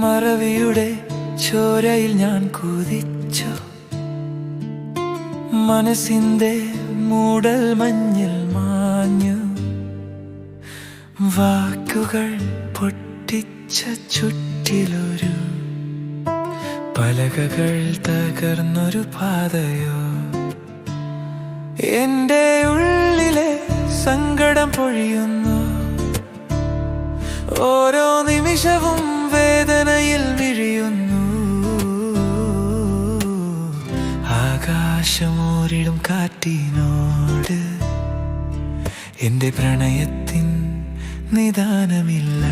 മറവിയുടെ ചോരയിൽ ഞാൻ കുതിച്ചു. മനസ്സിന്റെ മൂടൽ മഞ്ഞിൽ മാഞ്ഞു. വാക്കുകൾ പൊട്ടിച്ച ചുറ്റിലൊരു പലകകൾ തകർന്നൊരു പാതയോ? എന്റെ ഉള്ളിലെ സങ്കടം പൊഴിയുന്നു. ഓരോ നിമിഷവും ആകാശമോരിടും കാറ്റിനോട് എന്റെ പ്രണയത്തിൻ നിദാനമില്ല.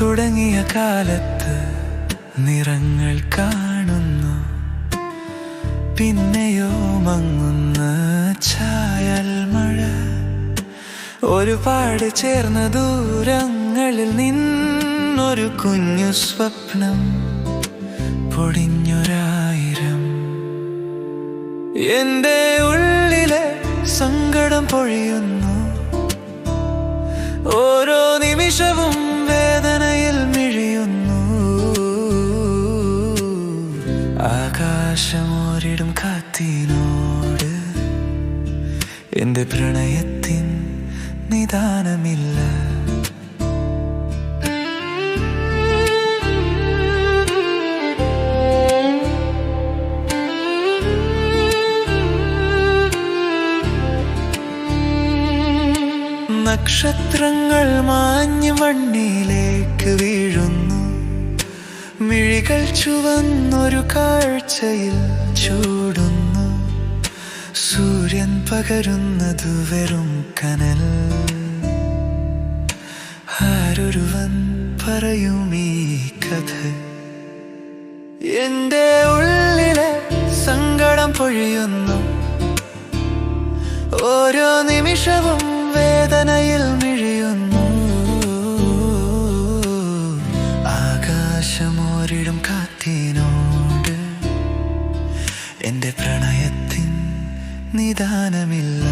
തുടങ്ങിയ കാലത്ത് നിറങ്ങൾ കാണുന്നു പിന്നെയോ മങ്ങുന്ന. ചായൽ മഴ. ഒരുപാട് ചേർന്ന ദൂരങ്ങളിൽ നിന്നൊരു കുഞ്ഞു സ്വപ്നം പൊടിഞ്ഞൊരായിരം. എന്റെ ഉള്ളിലെ സങ്കടം പൊഴിയുന്നു. ഓരോ നിമിഷവും വേദനയിൽ മിഴിയുന്നു. ആകാശമോരിടും കാത്തിനോട് എന്റെ പ്രണയത്തിൻ നിദാനമില്ല. നക്ഷത്രങ്ങൾ മാഞ്ഞു മണ്ണിലേക്ക് വീഴുന്നു. മിഴികൾ ചുവന്നൊരു കാഴ്ചയിൽ ചൂടുന്നു. സൂര്യൻ പകരുന്നത് വെറും കനൽ. ആരൊരുവൻ പറയും ഈ കഥ? എന്റെ ഉള്ളിലെ സങ്കടം പൊഴിയുന്നു. ഓരോ നിമിഷവും വേദനയിൽ മിഴിയുന്നു. ആകാശമോരിടും കാത്തിനു നിദാനമില്ല.